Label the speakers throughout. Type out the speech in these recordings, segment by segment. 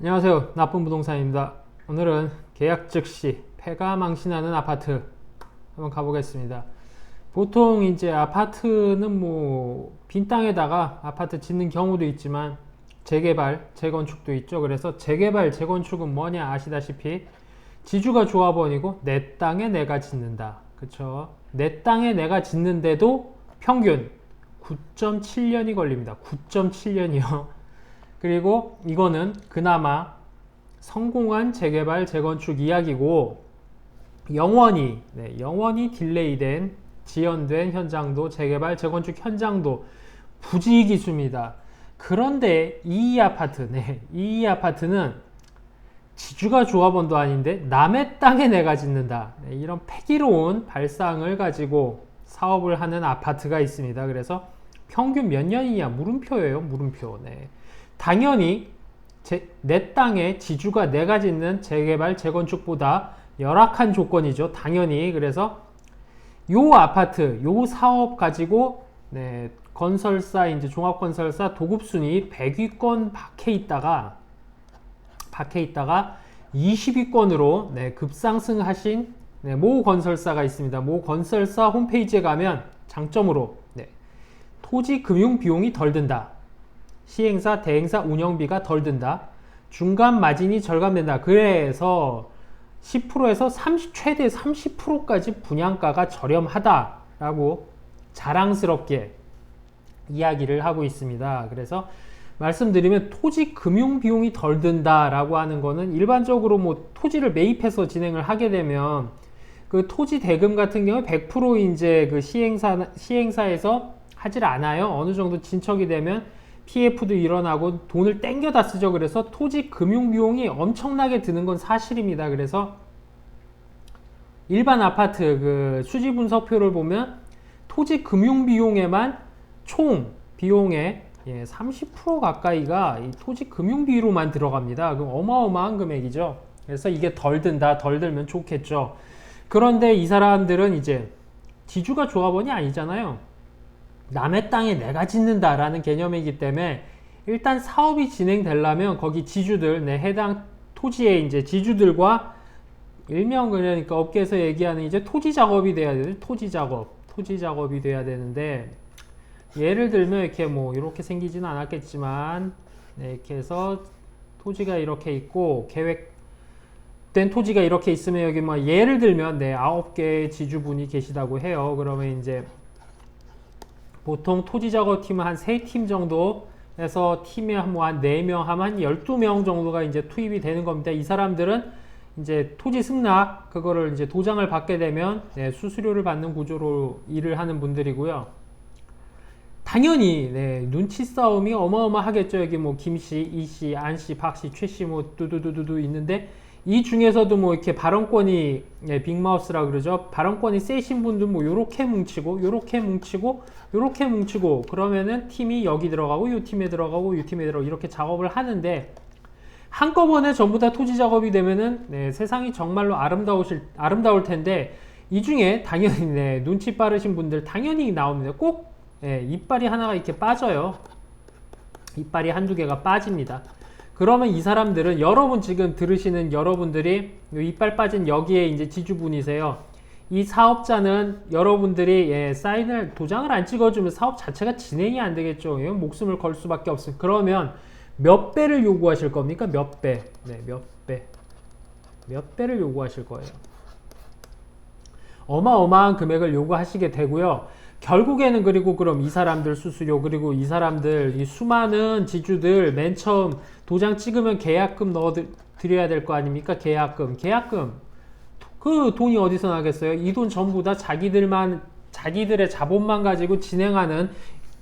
Speaker 1: 안녕하세요. 나쁜 부동산입니다. 오늘은 계약 즉시 폐가 망신하는 아파트 한번 가보겠습니다. 보통 이제 아파트는 뭐 빈 땅에다가 아파트 짓는 경우도 있지만 재개발, 재건축도 있죠. 그래서 재개발, 재건축은 뭐냐 아시다시피 지주가 조합원이고 내 땅에 내가 짓는다. 그쵸? 내 땅에 내가 짓는데도 평균 9.7년이 걸립니다. 9.7년이요. 그리고 이거는 그나마 성공한 재개발, 재건축 이야기고 영원히 네, 영원히 딜레이된 지연된 현장도 재개발, 재건축 현장도 부지 기수입니다. 그런데 이 아파트, 네, 이 아파트는 지주가 조합원도 아닌데 남의 땅에 내가 짓는다. 네, 이런 패기로운 발상을 가지고 사업을 하는 아파트가 있습니다. 그래서 평균 몇 년이냐 물음표예요, 물음표. 네. 당연히 제, 내 땅에 지주가 내가 짓는 재개발, 재건축보다 열악한 조건이죠. 당연히. 그래서 요 아파트, 요 사업 가지고 네, 건설사 이제 종합건설사 도급순위 100위권 밖에 있다가 밖에 있다가 20위권으로 네, 급상승하신 네, 모 건설사가 있습니다. 모 건설사 홈페이지에 가면 장점으로 네, 토지 금융 비용이 덜 든다. 시행사, 대행사 운영비가 덜 든다. 중간 마진이 절감된다. 그래서 10%에서 30, 최대 30%까지 분양가가 저렴하다라고 자랑스럽게 이야기를 하고 있습니다. 그래서 말씀드리면 토지 금융 비용이 덜 든다라고 하는 거는 일반적으로 뭐 토지를 매입해서 진행을 하게 되면 그 토지 대금 같은 경우에 100% 이제 그 시행사 시행사에서 하질 않아요. 어느 정도 진척이 되면 PF도 일어나고 돈을 땡겨다 쓰죠. 그래서 토지 금융 비용이 엄청나게 드는 건 사실입니다. 그래서 일반 아파트 그 수지 분석표를 보면 토지 금융 비용에만 총 비용의 예, 30% 가까이가 이 토지 금융 비로만 들어갑니다. 그럼 어마어마한 금액이죠. 그래서 이게 덜 든다, 덜 들면 좋겠죠. 그런데 이 사람들은 이제 지주가 조합원이 아니잖아요. 남의 땅에 내가 짓는다라는 개념이기 때문에 일단 사업이 진행되려면 거기 지주들, 내 해당 토지의 이제 지주들과 일명 그러니까 업계에서 얘기하는 이제 토지 작업이 돼야 되는 토지 작업, 토지 작업이 돼야 되는데 예를 들면 이렇게 뭐 이렇게 생기지는 않았겠지만 네, 이렇게 해서 토지가 이렇게 있고 계획된 토지가 이렇게 있으면 여기 뭐 예를 들면 네 아홉 개의 지주분이 계시다고 해요. 그러면 이제 보통 토지 작업팀은 한세팀 정도 해서 팀에 뭐한 4명 하면 한 12명 정도가 이제 투입이 되는 겁니다. 이 사람들은 이제 토지 승낙 그거를 이제 도장을 받게 되면 네, 수수료를 받는 구조로 일을 하는 분들이고요. 당연히 네, 눈치 싸움이 어마어마하겠죠. 여기 뭐 김씨, 이씨, 안씨, 박씨, 최씨 뭐 두두두두두 있는데 이 중에서도 뭐 이렇게 발언권이 네, 빅마우스라 그러죠. 발언권이 세신 분들 뭐 요렇게 뭉치고 요렇게 뭉치고 요렇게 뭉치고 그러면은 팀이 여기 들어가고 요 팀에 들어가고 요 팀에 들어가고 이렇게 작업을 하는데 한꺼번에 전부 다 토지 작업이 되면은 네, 세상이 정말로 아름다우실 아름다울 텐데 이 중에 당연히 네, 눈치 빠르신 분들 당연히 나옵니다. 꼭 예, 이빨이 하나가 이렇게 빠져요. 이빨이 한두 개가 빠집니다. 그러면 이 사람들은 여러분 지금 들으시는 여러분들이 이빨 빠진 여기에 이제 지주분이세요. 이 사업자는 여러분들이 예, 사인을 도장을 안 찍어주면 사업 자체가 진행이 안 되겠죠. 예, 목숨을 걸 수밖에 없어요. 그러면 몇 배를 요구하실 겁니까? 몇 배? 네, 몇 배? 몇 배를 요구하실 거예요. 어마어마한 금액을 요구하시게 되고요. 결국에는 그리고 그럼 이 사람들 수수료 그리고 이 사람들 이 수많은 지주들 맨 처음 도장 찍으면 계약금 넣어 드려야 될 거 아닙니까? 계약금. 계약금. 그 돈이 어디서 나겠어요? 이 돈 전부 다 자기들만 자기들의 자본만 가지고 진행하는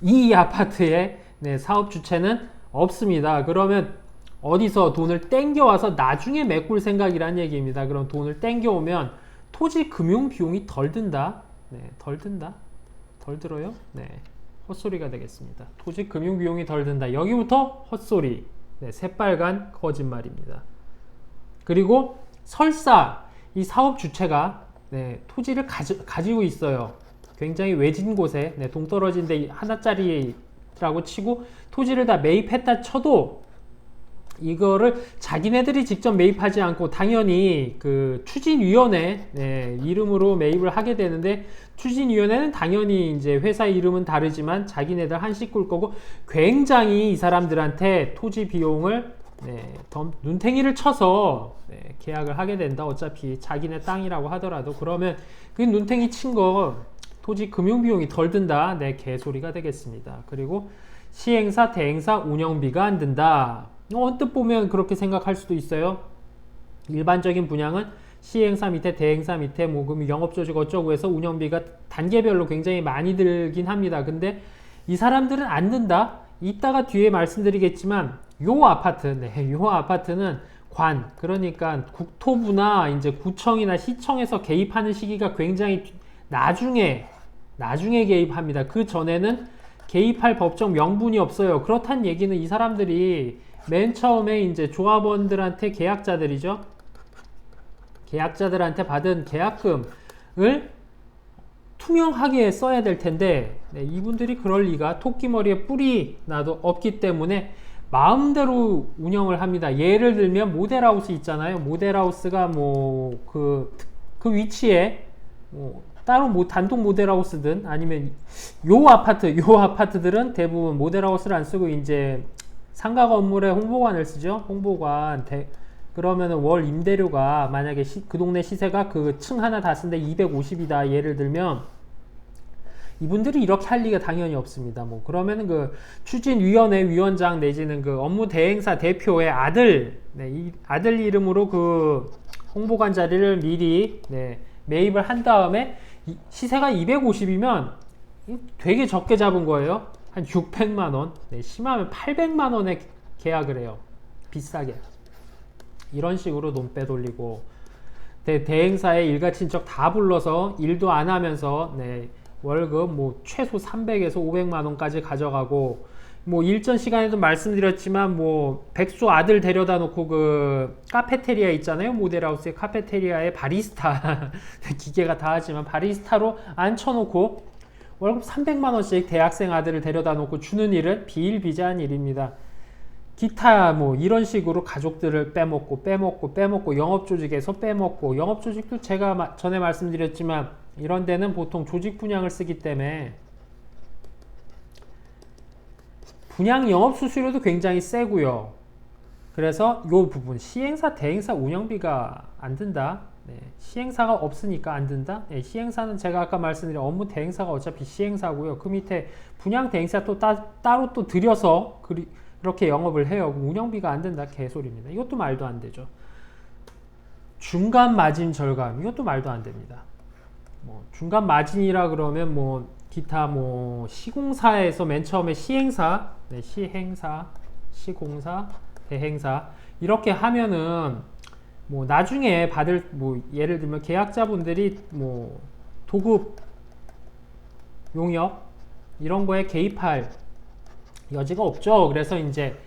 Speaker 1: 이 아파트의 네, 사업 주체는 없습니다. 그러면 어디서 돈을 땡겨와서 나중에 메꿀 생각이란 얘기입니다. 그럼 돈을 땡겨오면 토지 금융 비용이 덜 든다. 네, 덜 든다. 덜 들어요? 네. 헛소리가 되겠습니다. 토지 금융 비용이 덜 든다. 여기부터 헛소리. 네, 새빨간 거짓말입니다. 그리고 설사 이 사업 주체가 네, 토지를 가지, 가지고 있어요. 굉장히 외진 곳에 네, 동떨어진 데 하나짜리라고 치고 토지를 다 매입했다 쳐도 이거를 자기네들이 직접 매입하지 않고 당연히 그 추진위원회 네, 이름으로 매입을 하게 되는데 추진위원회는 당연히 이제 회사 이름은 다르지만 자기네들 한식 꿀 거고 굉장히 이 사람들한테 토지 비용을 네, 덤- 눈탱이를 쳐서 네, 계약을 하게 된다. 어차피 자기네 땅이라고 하더라도 그러면 그 눈탱이 친 거 토지 금융 비용이 덜 든다. 네, 개소리가 되겠습니다. 그리고 시행사, 대행사 운영비가 안 든다. 어, 언뜻 보면 그렇게 생각할 수도 있어요. 일반적인 분양은 시행사 밑에 대행사 밑에 뭐금 영업조직 어쩌고 해서 운영비가 단계별로 굉장히 많이 들긴 합니다. 근데 이 사람들은 안 든다. 이따가 뒤에 말씀드리겠지만 요 아파트, 네, 요 아파트는 관 그러니까 국토부나 이제 구청이나 시청에서 개입하는 시기가 굉장히 뒤- 나중에 나중에 개입합니다. 그 전에는 개입할 법적 명분이 없어요. 그렇단 얘기는 이 사람들이 맨 처음에 이제 조합원들한테 계약자들이죠. 계약자들한테 받은 계약금을 투명하게 써야 될 텐데 네, 이분들이 그럴 리가 토끼머리에 뿔이 나도 없기 때문에 마음대로 운영을 합니다. 예를 들면 모델하우스 있잖아요. 모델하우스가 뭐그그 위치에 뭐 따로 뭐 단독 모델하우스든 아니면 요 아파트 요 아파트들은 대부분 모델하우스를 안 쓰고 이제 상가 건물에 홍보관을 쓰죠. 홍보관 대, 그러면은 월 임대료가 만약에 시- 그 동네 시세가 그 층 하나 다 쓴데 250이다 예를 들면 이분들이 이렇게 할 리가 당연히 없습니다. 뭐 그러면은 그 추진위원회 위원장 내지는 그 업무 대행사 대표의 아들, 네, 이 아들 이름으로 그 홍보관 자리를 미리 네, 매입을 한 다음에 이- 시세가 250이면 되게 적게 잡은 거예요. 한 600만 원, 네, 심하면 800만 원에 계약을 해요. 비싸게. 이런 식으로 돈 빼돌리고 대, 대행사에 일가 친척 다 불러서 일도 안 하면서 네, 월급 뭐 최소 300에서 500만 원까지 가져가고 뭐 일전 시간에도 말씀드렸지만 뭐 백수 아들 데려다 놓고 그 카페테리아 있잖아요 모델하우스의 카페테리아에 바리스타 기계가 다 하지만 바리스타로 앉혀놓고 월급 300만 원씩 대학생 아들을 데려다 놓고 주는 일은 비일비재한 일입니다. 기타 뭐 이런 식으로 가족들을 빼먹고 빼먹고 빼먹고 영업 조직에서 빼먹고 영업 조직도 제가 마- 전에 말씀드렸지만 이런 데는 보통 조직 분양을 쓰기 때문에 분양 영업 수수료도 굉장히 세고요. 그래서 이 부분 시행사 대행사 운영비가 안 든다. 네, 시행사가 없으니까 안 든다. 네, 시행사는 제가 아까 말씀드린 업무 대행사가 어차피 시행사고요. 그 밑에 분양 대행사 또 따, 따로 또 들여서 그리, 그렇게 영업을 해요. 운영비가 안 된다. 개소리입니다. 이것도 말도 안 되죠. 중간 마진 절감 이것도 말도 안 됩니다. 뭐 중간 마진이라 그러면 뭐 기타 뭐 시공사에서 맨 처음에 시행사, 네, 시행사, 시공사, 대행사 이렇게 하면은 뭐 나중에 받을 뭐 예를 들면 계약자분들이 뭐 도급 용역 이런 거에 개입할 여지가 없죠. 그래서 이제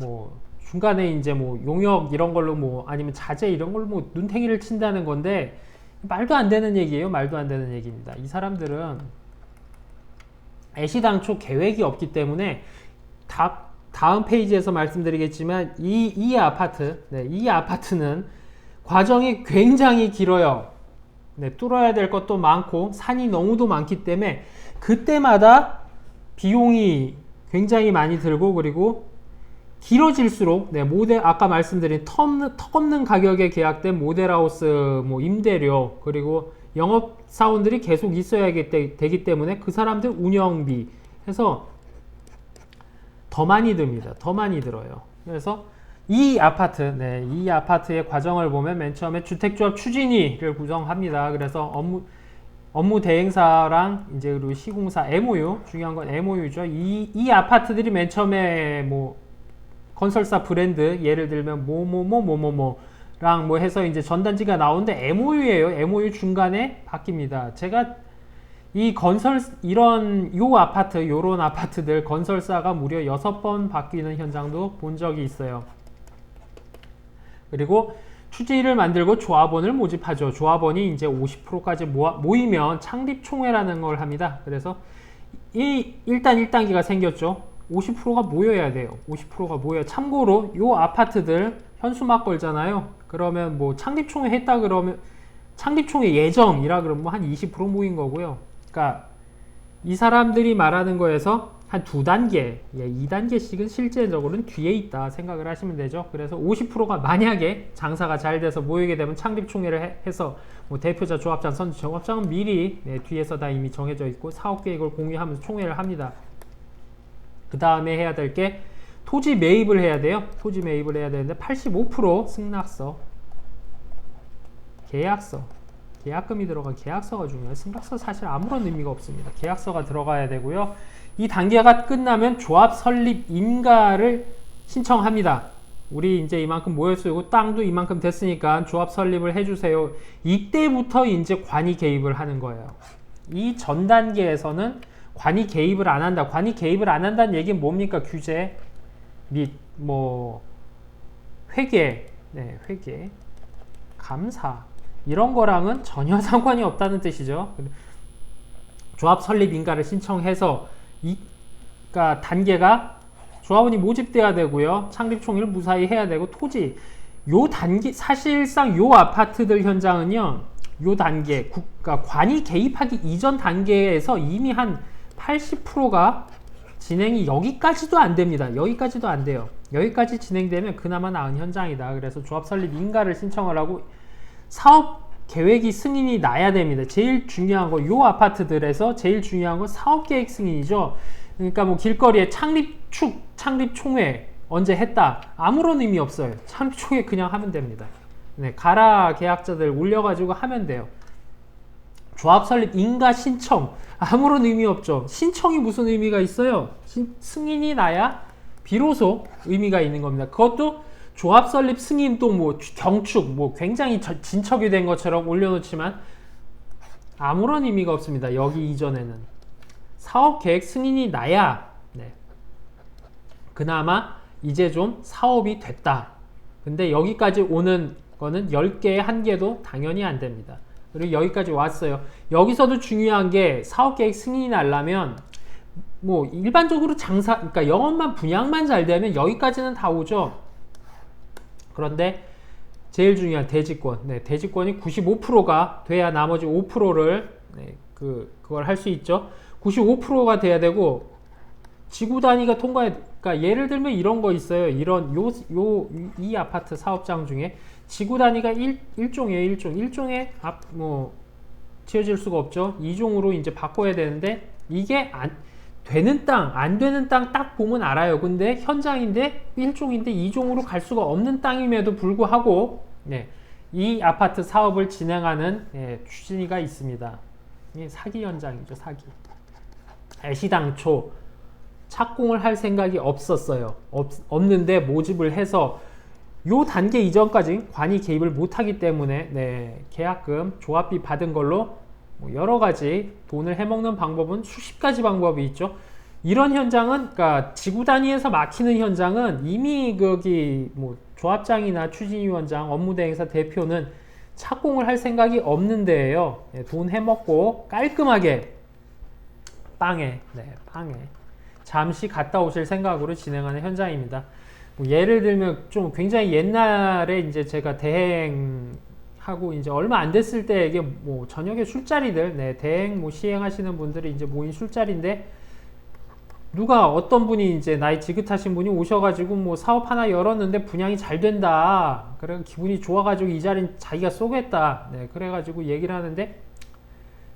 Speaker 1: 뭐 중간에 이제 뭐 용역 이런 걸로 뭐 아니면 자재 이런 걸로 뭐 눈탱이를 친다는 건데 말도 안 되는 얘기예요. 말도 안 되는 얘기입니다. 이 사람들은 애시당초 계획이 없기 때문에 다, 다음 페이지에서 말씀드리겠지만 이, 이 아파트, 네, 이 아파트는 과정이 굉장히 길어요. 네, 뚫어야 될 것도 많고 산이 너무도 많기 때문에 그때마다 비용이 굉장히 많이 들고 그리고 길어질수록 네, 모델 아까 말씀드린 터 없는, 턱 없는 가격에 계약된 모델하우스 뭐 임대료 그리고 영업 사원들이 계속 있어야 되- 되기 때문에 그 사람들 운영비 해서 더 많이 듭니다. 더 많이 들어요. 그래서 이 아파트, 네, 이 아파트의 과정을 보면 맨 처음에 주택조합 추진위를 구성합니다. 그래서 업무 업무 대행사랑 이제 그리고 시공사 MOU 중요한 건 MOU죠. 이, 이 아파트들이 맨 처음에 뭐 건설사 브랜드 예를 들면 뭐뭐뭐뭐뭐뭐랑 뭐 해서 이제 전단지가 나오는데 MOU예요. MOU 중간에 바뀝니다. 제가 이 건설 이런 요 아파트 요런 아파트들 건설사가 무려 여섯 번 바뀌는 현장도 본 적이 있어요. 그리고 추진위를 만들고 조합원을 모집하죠. 조합원이 이제 50%까지 모아, 모이면 창립 총회라는 걸 합니다. 그래서 이 일단 1단계가 생겼죠. 50%가 모여야 돼요. 50%가 모여. 참고로 요 아파트들 현수막 걸잖아요. 그러면 뭐 창립총회 했다 그러면 창립총회 예정이라 그러면 뭐 한 20% 모인 거고요. 그러니까 이 사람들이 말하는 거에서 한 두 단계, 예, 2단계씩은 실제적으로는 뒤에 있다 생각을 하시면 되죠. 그래서 50%가 만약에 장사가 잘 돼서 모이게 되면 창립총회를 해, 해서 뭐 대표자, 조합장, 선주, 조합장은 미리 네, 뒤에서 다 이미 정해져 있고 사업 계획을 공유하면서 총회를 합니다. 그 다음에 해야 될 게 토지 매입을 해야 돼요. 토지 매입을 해야 되는데 85% 승낙서, 계약서, 계약금이 들어간 계약서가 중요해요. 승낙서 사실 아무런 의미가 없습니다. 계약서가 들어가야 되고요. 이 단계가 끝나면 조합 설립 인가를 신청합니다. 우리 이제 이만큼 모였어요. 땅도 이만큼 됐으니까 조합 설립을 해주세요. 이때부터 이제 관이 개입을 하는 거예요. 이 전 단계에서는 관이 개입을 안 한다. 관이 개입을 안 한다는 얘기는 뭡니까? 규제 및 뭐 회계, 네, 회계, 감사 이런 거랑은 전혀 상관이 없다는 뜻이죠. 조합 설립 인가를 신청해서 이 그러니까 단계가 조합원이 모집돼야 되고요. 창립 총회를 무사히 해야 되고 토지 요 단계 사실상 요 아파트들 현장은요. 요 단계 국가 관이 개입하기 이전 단계에서 이미 한 80%가 진행이 여기까지도 안 됩니다. 여기까지도 안 돼요. 여기까지 진행되면 그나마 나은 현장이다. 그래서 조합 설립 인가를 신청을 하고 사업 계획이 승인이 나야 됩니다. 제일 중요한 거 요 아파트들에서 제일 중요한 건 사업 계획 승인이죠. 그러니까 뭐 길거리에 창립축, 창립 총회 언제 했다 아무런 의미 없어요. 창립 총회 그냥 하면 됩니다. 네, 가라 계약자들 올려가지고 하면 돼요. 조합 설립 인가 신청 아무런 의미 없죠. 신청이 무슨 의미가 있어요? 신, 승인이 나야 비로소 의미가 있는 겁니다. 그것도 조합 설립 승인 또뭐 경축 뭐 굉장히 저, 진척이 된 것처럼 올려놓지만 아무런 의미가 없습니다. 여기 이전에는 사업 계획 승인이 나야 네. 그나마 이제 좀 사업이 됐다. 근데 여기까지 오는 거는 10개에 한 개도 당연히 안 됩니다. 그리고 여기까지 왔어요. 여기서도 중요한 게 사업 계획 승인이 나려면 뭐 일반적으로 장사 그러니까 영업만 분양만 잘 되면 여기까지는 다 오죠. 그런데 제일 중요한 대지권, 네, 대지권이 95%가 돼야 나머지 5%를 네, 그 그걸 할 수 있죠. 95%가 돼야 되고 지구 단위가 통과해. 그러니까 예를 들면 이런 거 있어요. 이런 요 요 이 아파트 사업장 중에 지구 단위가 1 1종이에요. 1종. 1종에 앞뭐 지어질 수가 없죠. 2종으로 이제 바꿔야 되는데 이게 안 되는 땅, 안 되는 땅 딱 보면 알아요. 근데 현장인데 1종인데 2종으로 갈 수가 없는 땅임에도 불구하고 네, 이 아파트 사업을 진행하는 네, 추진위가 있습니다. 이 사기 현장이죠, 사기. 애시당초 착공을 할 생각이 없었어요. 없, 없는데 모집을 해서 요 단계 이전까지 관이 개입을 못하기 때문에 네, 계약금, 조합비 받은 걸로 뭐 여러 가지 돈을 해먹는 방법은 수십 가지 방법이 있죠. 이런 현장은 그러니까 지구 단위에서 막히는 현장은 이미 거기 뭐 조합장이나 추진위원장, 업무대행사 대표는 착공을 할 생각이 없는 데에요. 네, 돈 해먹고 깔끔하게 빵에, 네, 빵에 잠시 갔다 오실 생각으로 진행하는 현장입니다. 뭐 예를 들면 좀 굉장히 옛날에 이제 제가 대행 하고 이제 얼마 안 됐을 때 이게 뭐 저녁에 술자리들 네, 대행 뭐 시행하시는 분들이 이제 모인 술자리인데 누가 어떤 분이 이제 나이 지긋하신 분이 오셔가지고 뭐 사업 하나 열었는데 분양이 잘 된다. 그래 기분이 좋아가지고 이 자리는 자기가 쏘겠다. 네 그래가지고 얘기를 하는데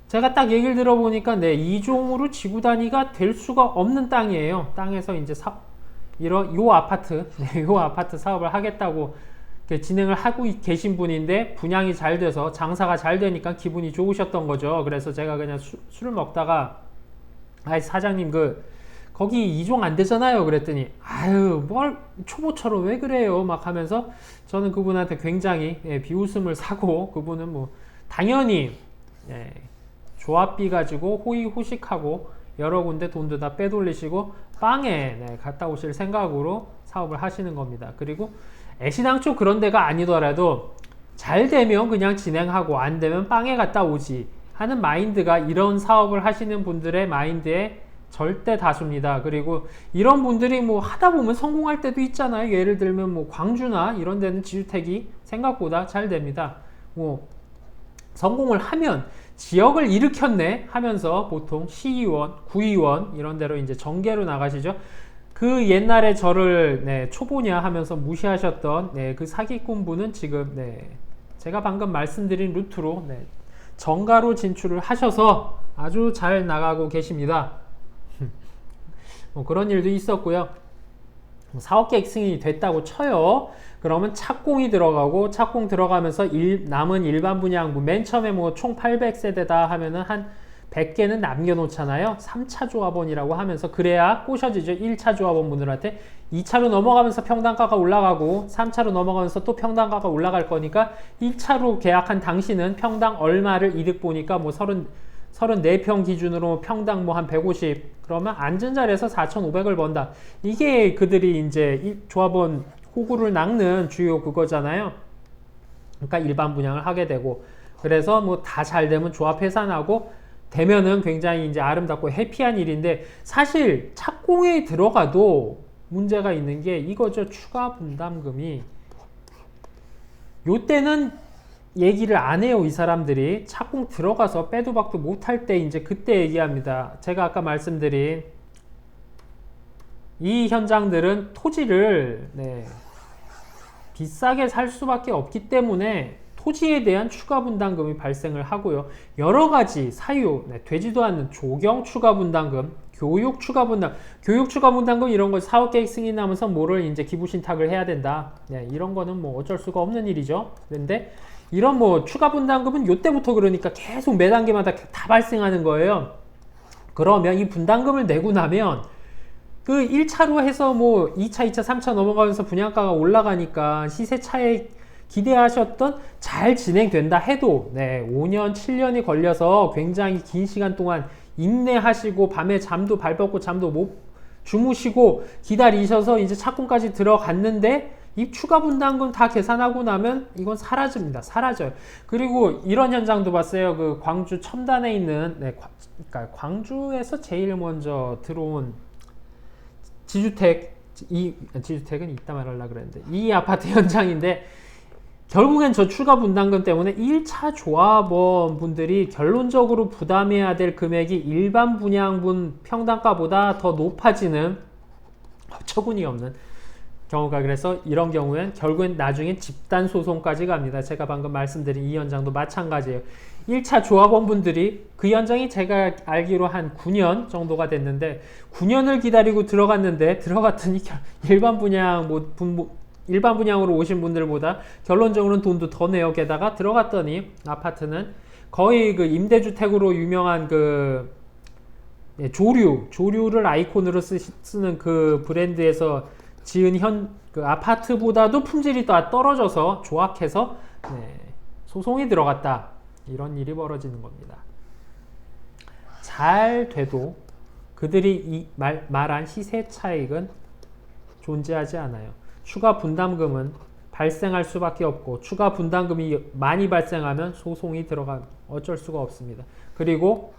Speaker 1: 제가 딱 얘기를 들어보니까 네 이종으로 지구 단위가 될 수가 없는 땅이에요. 땅에서 이제 사 이런 요 아파트 네, 요 아파트 사업을 하겠다고 진행을 하고 계신 분인데 분양이 잘 돼서 장사가 잘 되니까 기분이 좋으셨던 거죠. 그래서 제가 그냥 수, 술을 먹다가 아 사장님 그 거기 이종 안 되잖아요. 그랬더니 아유 뭘 초보처럼 왜 그래요? 막 하면서 저는 그분한테 굉장히 예, 비웃음을 사고 그분은 뭐 당연히 예, 조합비 가지고 호의호식하고 여러 군데 돈도 다 빼돌리시고 빵에 네, 갔다 오실 생각으로 사업을 하시는 겁니다. 그리고 애시당초 그런 데가 아니더라도 잘 되면 그냥 진행하고 안 되면 빵에 갔다 오지 하는 마인드가 이런 사업을 하시는 분들의 마인드에 절대 다수입니다. 그리고 이런 분들이 뭐 하다 보면 성공할 때도 있잖아요. 예를 들면 뭐 광주나 이런 데는 지주택이 생각보다 잘 됩니다. 뭐 성공을 하면 지역을 일으켰네 하면서 보통 시의원, 구의원 이런 데로 이제 정계로 나가시죠. 그 옛날에 저를 네, 초보냐 하면서 무시하셨던 네, 그 사기꾼 분은 지금 네, 제가 방금 말씀드린 루트로 네, 정가로 진출을 하셔서 아주 잘 나가고 계십니다. 뭐 그런 일도 있었고요. 사업 계획 승인이 됐다고 쳐요. 그러면 착공이 들어가고 착공 들어가면서 일, 남은 일반 분양분 맨 처음에 뭐 총 800세대다 하면은 한 100개는 남겨놓잖아요. 3차 조합원이라고 하면서 그래야 꼬셔지죠. 1차 조합원분들한테 2차로 넘어가면서 평당가가 올라가고 3차로 넘어가면서 또 평당가가 올라갈 거니까 1차로 계약한 당신은 평당 얼마를 이득 보니까 뭐 30, 34평 기준으로 평당 뭐 한 150 그러면 앉은 자리에서 4,500을 번다. 이게 그들이 이제 조합원 호구를 낚는 주요 그거잖아요. 그러니까 일반 분양을 하게 되고 그래서 뭐 다 잘 되면 조합 해산하고 되면은 굉장히 이제 아름답고 해피한 일인데 사실 착공에 들어가도 문제가 있는 게 이거죠. 추가 분담금이 요때는 얘기를 안 해요. 이 사람들이 착공 들어가서 빼도 박도 못할 때 이제 그때 얘기합니다. 제가 아까 말씀드린 이 현장들은 토지를 네, 비싸게 살 수밖에 없기 때문에 토지에 대한 추가 분담금이 발생을 하고요. 여러 가지 사유, 네, 되지도 않는 조경 추가 분담금, 교육 추가 분담, 교육 추가 분담금 이런 거 사업 계획 승인하면서 뭐를 이제 기부 신탁을 해야 된다. 네, 이런 거는 뭐 어쩔 수가 없는 일이죠. 그런데 이런 뭐 추가 분담금은 요때부터 그러니까 계속 매 단계마다 다 발생하는 거예요. 그러면 이 분담금을 내고 나면 그 1차로 해서 뭐 2차, 2차, 3차 넘어가면서 분양가가 올라가니까 시세 차익 기대하셨던 잘 진행된다 해도 네, 5년, 7년이 걸려서 굉장히 긴 시간 동안 인내하시고 밤에 잠도 발벗고 잠도 못 주무시고 기다리셔서 이제 착공까지 들어갔는데 이 추가 분담금 다 계산하고 나면 이건 사라집니다. 사라져요. 그리고 이런 현장도 봤어요. 그 광주 첨단에 있는 네, 그러니까 광주에서 제일 먼저 들어온 지주택 이 지주택은 이따 말하려 그랬는데 이 아파트 현장인데 결국엔 저 추가 분담금 때문에 1차 조합원 분들이 결론적으로 부담해야 될 금액이 일반 분양분 평당가보다 더 높아지는 처분이 없는 경우가 그래서 이런 경우엔 결국엔 나중에 집단 소송까지 갑니다. 제가 방금 말씀드린 이 현장도 마찬가지예요. 1차 조합원분들이 그 현장이 제가 알기로 한 9년 정도가 됐는데 9년을 기다리고 들어갔는데 들어갔더니 일반 분양 뭐 분, 뭐 일반 분양으로 오신 분들보다 결론적으로는 돈도 더 내요. 게다가 들어갔더니 아파트는 거의 그 임대주택으로 유명한 그 예, 조류, 조류를 아이콘으로 쓰, 쓰는 그 브랜드에서 지은 현 그 아파트보다도 품질이 더 떨어져서 조악해서 네, 소송이 들어갔다. 이런 일이 벌어지는 겁니다. 잘 돼도 그들이 이 말, 말한 시세 차익은 존재하지 않아요. 추가 분담금은 발생할 수밖에 없고 추가 분담금이 많이 발생하면 소송이 들어가 어쩔 수가 없습니다. 그리고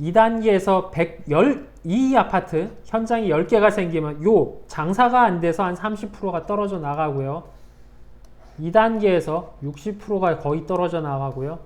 Speaker 1: 2단계에서 110, 이 아파트 현장이 10개가 생기면 요 장사가 안 돼서 한 30%가 떨어져 나가고요. 2단계에서 60%가 거의 떨어져 나가고요.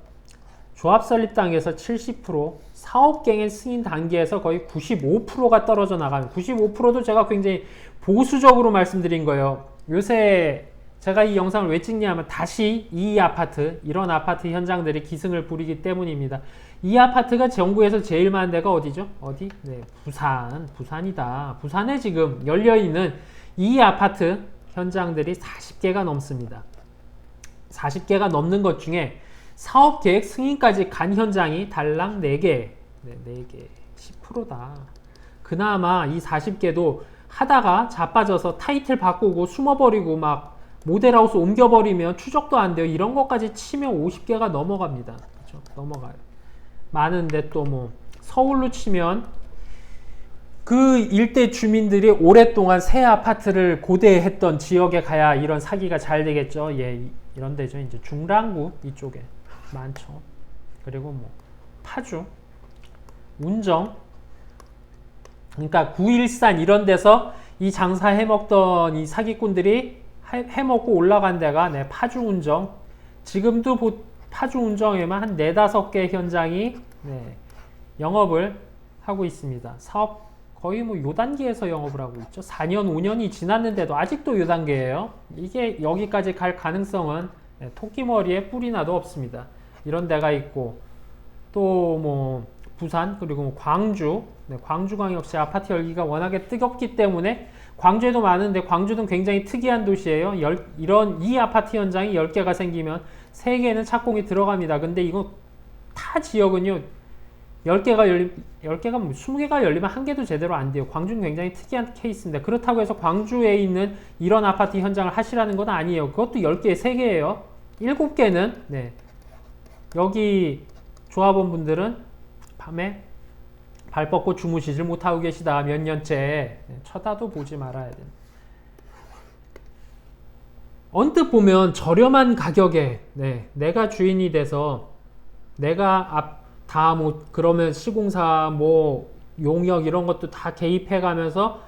Speaker 1: 조합 설립 단계에서 70%, 사업 갱행 승인 단계에서 거의 95%가 떨어져 나가는 95%도 제가 굉장히 보수적으로 말씀드린 거예요. 요새 제가 이 영상을 왜 찍냐 하면 다시 이 아파트, 이런 아파트 현장들이 기승을 부리기 때문입니다. 이 아파트가 전국에서 제일 많은 데가 어디죠? 어디? 네, 부산. 부산이다. 부산에 지금 열려있는 이 아파트 현장들이 40개가 넘습니다. 40개가 넘는 것 중에 사업 계획 승인까지 간 현장이 달랑 4개. 네, 4개. 10%다. 그나마 이 40개도 하다가 자빠져서 타이틀 바꾸고 숨어버리고 막 모델하우스 옮겨버리면 추적도 안 돼요. 이런 것까지 치면 50개가 넘어갑니다. 그렇죠? 넘어가요. 많은데 또 뭐 서울로 치면 그 일대 주민들이 오랫동안 새 아파트를 고대했던 지역에 가야 이런 사기가 잘 되겠죠. 예, 이런 데죠. 이제 중랑구 이쪽에 많죠. 그리고 뭐 파주, 운정 그러니까 9일산 이런 데서 이 장사 해먹던 이 사기꾼들이 해- 해먹고 올라간 데가 네, 파주 운정 지금도 보- 파주 운정에만 한 네다섯 개 현장이 네, 영업을 하고 있습니다. 사업 거의 뭐 요 단계에서 영업을 하고 있죠. 4년, 5년이 지났는데도 아직도 요 단계예요. 이게 여기까지 갈 가능성은 네, 토끼머리에 뿌리 나도 없습니다. 이런 데가 있고 또 뭐 부산 그리고 뭐 광주, 네, 광주광 역시 아파트 열기가 워낙에 뜨겁기 때문에 광주에도 많은데 광주는 굉장히 특이한 도시예요. 열- 이런 이 아파트 현장이 10개가 생기면 3개는 착공이 들어갑니다. 근데 이거 타 지역은요. 10개가 열리 10개가 뭐 20개가 열리면 한 개도 제대로 안 돼요. 광주는 굉장히 특이한 케이스인데 그렇다고 해서 광주에 있는 이런 아파트 현장을 하시라는 건 아니에요. 그것도 10개에 3개예요. 7개는 네. 여기 조합원 분들은 밤에 발 뻗고 주무시질 못하고 계시다 몇 년째 네, 쳐다도 보지 말아야 됩니다. 언뜻 보면 저렴한 가격에 네, 내가 주인이 돼서 내가 앞 다 뭐 그러면 시공사 뭐 용역 이런 것도 다 개입해 가면서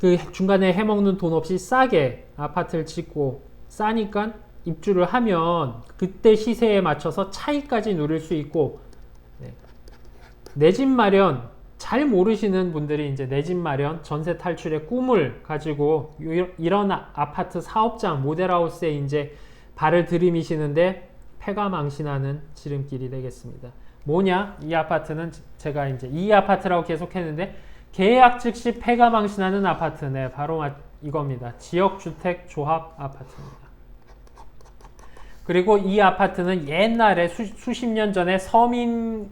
Speaker 1: 그 중간에 해먹는 돈 없이 싸게 아파트를 짓고 싸니까 입주를 하면 그때 시세에 맞춰서 차익까지 누릴 수 있고 내집 마련 잘 모르시는 분들이 이제 내 집 마련 전세 탈출의 꿈을 가지고 요- 이런 아- 아파트 사업장 모델하우스에 이제 발을 들이미시는데 패가 망신하는 지름길이 되겠습니다. 뭐냐? 이 아파트는 제가 이제 이 아파트라고 계속했는데 계약 즉시 패가 망신하는 아파트 네 바로 마- 이겁니다. 지역주택 조합 아파트입니다. 그리고 이 아파트는 옛날에 수, 수십 년 전에 서민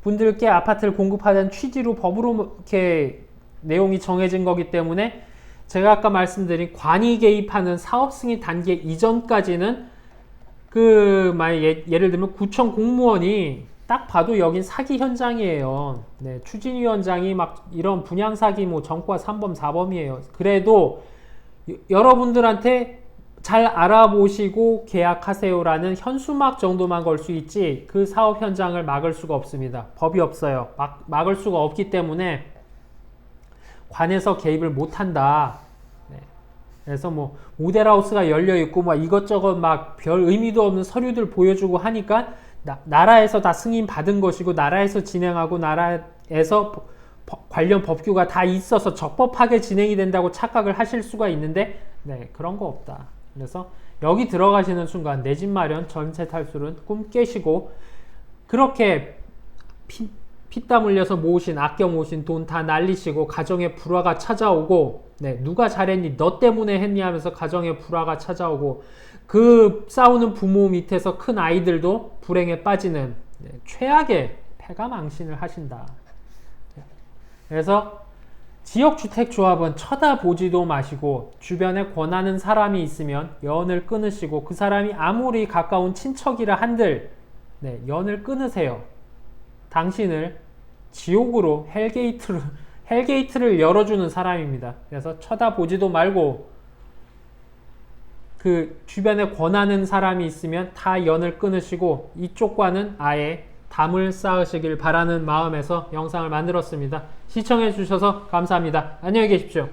Speaker 1: 분들께 아파트를 공급하는 취지로 법으로 뭐 이렇게 내용이 정해진 거기 때문에 제가 아까 말씀드린 관이 개입하는 사업 승인 단계 이전까지는 그 만약 예, 예를 들면 구청 공무원이 딱 봐도 여긴 사기 현장이에요. 네, 추진위원장이 막 이런 분양 사기 뭐 전과 3범 4범이에요. 그래도 여- 여러분들한테 잘 알아보시고 계약하세요라는 현수막 정도만 걸 수 있지 그 사업 현장을 막을 수가 없습니다. 법이 없어요. 막, 막을 수가 없기 때문에 관에서 개입을 못한다. 네. 그래서 뭐 모델하우스가 열려 있고 막 이것저것 막 별 의미도 없는 서류들 보여주고 하니까 나, 나라에서 다 승인 받은 것이고 나라에서 진행하고 나라에서 관련 법규가 다 있어서 적법하게 진행이 된다고 착각을 하실 수가 있는데 네 그런 거 없다. 그래서 여기 들어가시는 순간 내 집 마련 전세 탈출은 꿈 깨시고 그렇게 피, 피땀 흘려서 모으신 아껴 모으신 돈 다 날리시고 가정에 불화가 찾아오고 네 누가 잘했니 너 때문에 했니 하면서 가정에 불화가 찾아오고 그 싸우는 부모 밑에서 큰 아이들도 불행에 빠지는 네, 최악의 패가 망신을 하신다. 그래서 지역주택조합은 쳐다보지도 마시고 주변에 권하는 사람이 있으면 연을 끊으시고 그 사람이 아무리 가까운 친척이라 한들 네, 연을 끊으세요. 당신을 지옥으로 헬게이트를 헬게이트를 열어주는 사람입니다. 그래서 쳐다보지도 말고 그 주변에 권하는 사람이 있으면 다 연을 끊으시고 이쪽과는 아예 담을 쌓으시길 바라는 마음에서 영상을 만들었습니다. 시청해 주셔서 감사합니다. 안녕히 계십시오.